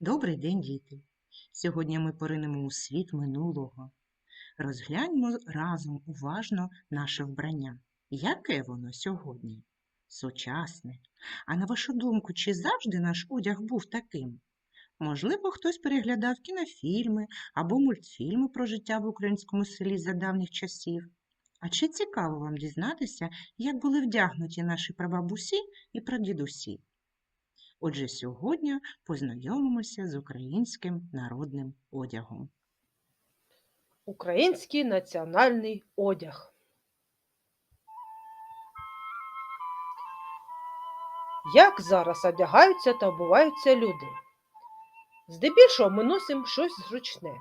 Добрий день, діти! Сьогодні ми поринемо у світ минулого. Розгляньмо разом уважно наше вбрання. Яке воно сьогодні? Сучасне. А на вашу думку, чи завжди наш одяг був таким? Можливо, хтось переглядав кінофільми або мультфільми про життя в українському селі за давніх часів. А чи цікаво вам дізнатися, як були вдягнуті наші прабабусі і прадідусі? Отже, сьогодні познайомимося з українським народним одягом. Український національний одяг. Як зараз одягаються та обуваються люди? Здебільшого ми носимо щось зручне: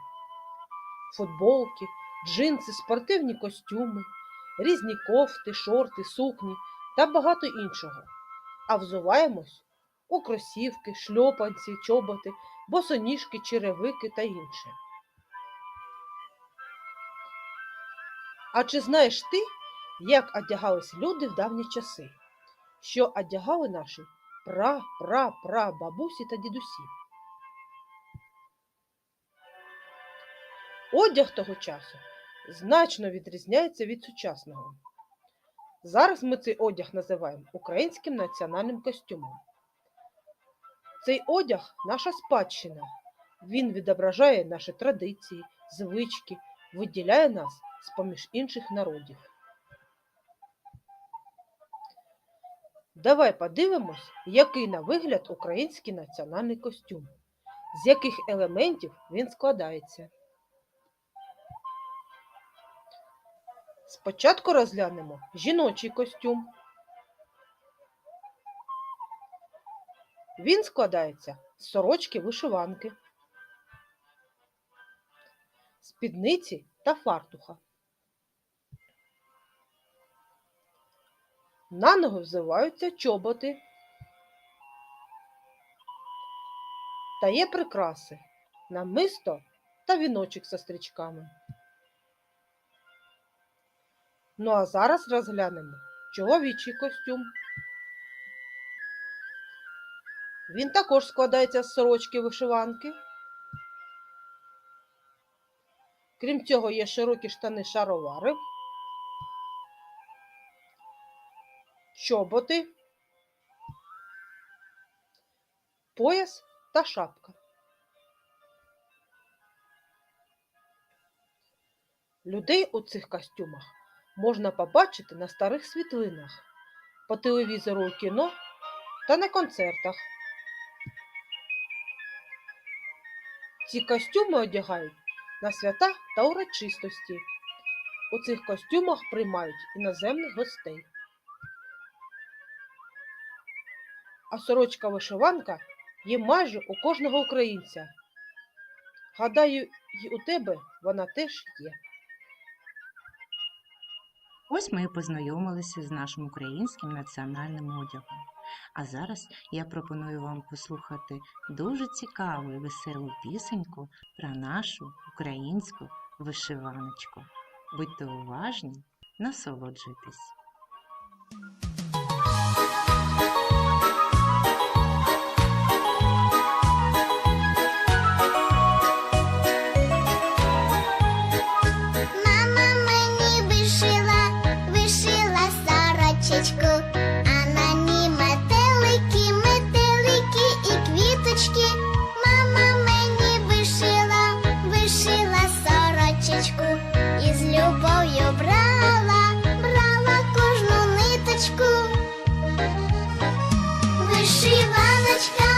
футболки, джинси, спортивні костюми, різні кофти, шорти, сукні та багато іншого. А взуваємось у кросівки, шльопанці, чоботи, босоніжки, черевики та інше. А чи знаєш ти, як одягались люди в давні часи? Що одягали наші пра-пра-пра бабусі та дідусі? Одяг того часу значно відрізняється від сучасного. Зараз ми цей одяг називаємо українським національним костюмом. Цей одяг наша спадщина. Він відображає наші традиції, звички, виділяє нас з-поміж інших народів. Давай подивимось, який на вигляд український національний костюм, з яких елементів він складається. Спочатку розглянемо жіночий костюм. Він складається з сорочки вишиванки, спідниці та фартуха. На ноги взиваються чоботи та є прикраси, намисто та віночок со стрічками. Ну а зараз розглянемо чоловічий костюм. Він також складається з сорочки вишиванки. Крім цього, є широкі штани шаровари, чоботи, пояс та шапка. Людей у цих костюмах можна побачити на старих світлинах, по телевізору у кіно та на концертах. Ці костюми одягають на свята та урочистості. У цих костюмах приймають іноземних гостей. А сорочка вишиванка є майже у кожного українця. Гадаю, і у тебе вона теж є. Ось ми і познайомилися з нашим українським національним одягом. А зараз я пропоную вам послухати дуже цікаву і веселу пісеньку про нашу українську вишиваночку. Будьте уважні, насолоджуйтесь. вишиваночка.